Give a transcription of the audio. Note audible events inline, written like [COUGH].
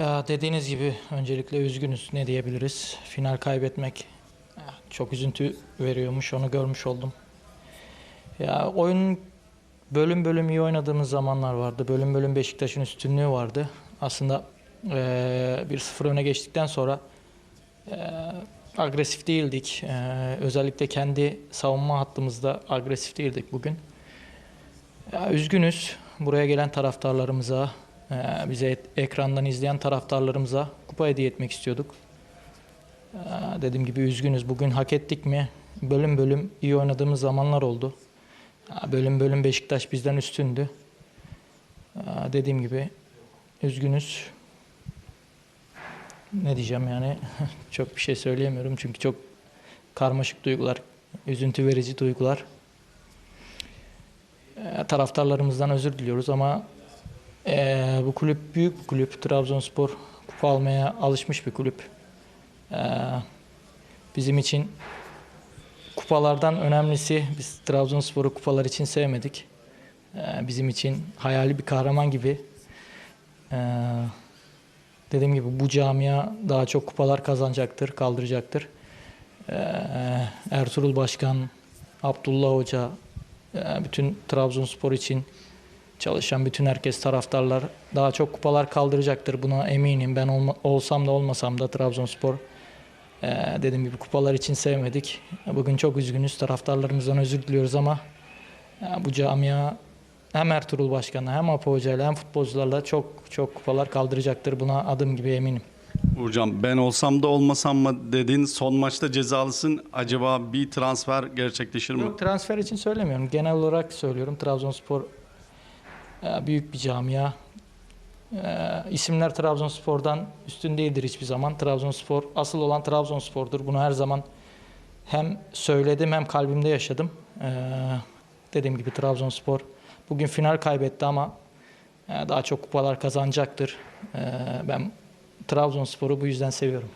Ya dediğiniz gibi öncelikle üzgünüz. Ne diyebiliriz? Final kaybetmek çok üzüntü veriyormuş. Onu görmüş oldum. Ya oyun bölüm bölüm iyi oynadığımız zamanlar vardı. Bölüm bölüm Beşiktaş'ın üstünlüğü vardı. Aslında eee 1-0 öne geçtikten sonra eee, agresif değildik. Eee, özellikle kendi savunma hattımızda agresif değildik bugün. Ya, üzgünüz. Buraya gelen taraftarlarımıza, bize et- ekrandan izleyen taraftarlarımıza kupa hediye etmek istiyorduk. Eee, dediğim gibi üzgünüz. Bugün hak ettik mi? Bölüm bölüm iyi oynadığımız zamanlar oldu. Ya, Bölüm bölüm Beşiktaş bizden üstündü. Dediğim gibi üzgünüz. Ne diyeceğim yani? [LAUGHS] çok bir şey söyleyemiyorum çünkü çok karmaşık duygular, üzüntü verici duygular. Taraftarlarımızdan özür diliyoruz ama eee, bu kulüp büyük bir kulüp. Trabzonspor kupa almaya alışmış bir kulüp. Eee, bizim için kupalardan önemlisi biz Trabzonspor'u kupalar için sevmedik. Eee, bizim için hayali bir kahraman gibi. Eee, dediğim gibi bu camia daha çok kupalar kazanacaktır, kaldıracaktır. Eee, Ertuğrul Başkan, Abdullah Hoca, eee, bütün Trabzonspor için çalışan bütün herkes taraftarlar daha çok kupalar kaldıracaktır. Buna eminim. Ben olma- olsam da olmasam da Trabzonspor eee, dediğim gibi kupalar için sevmedik. Bugün çok üzgünüz. Taraftarlarımızdan özür diliyoruz ama eee, bu camia hem Ertuğrul Başkan'la hem Apo Hoca'yla hem futbolcularla çok çok kupalar kaldıracaktır. Buna adım gibi eminim. Uğurcan ben olsam da olmasam mı dedin son maçta cezalısın acaba bir transfer gerçekleşir mi? Yok transfer için söylemiyorum. Genel olarak söylüyorum. Trabzonspor e, büyük bir camia. E, isimler Trabzonspor'dan üstün değildir hiçbir zaman. Trabzonspor asıl olan Trabzonspor'dur. Bunu her zaman hem söyledim hem kalbimde yaşadım. E, dediğim gibi Trabzonspor bugün final kaybetti ama e, daha çok kupalar kazanacaktır. Ben Trabzonspor'u bu yüzden seviyorum.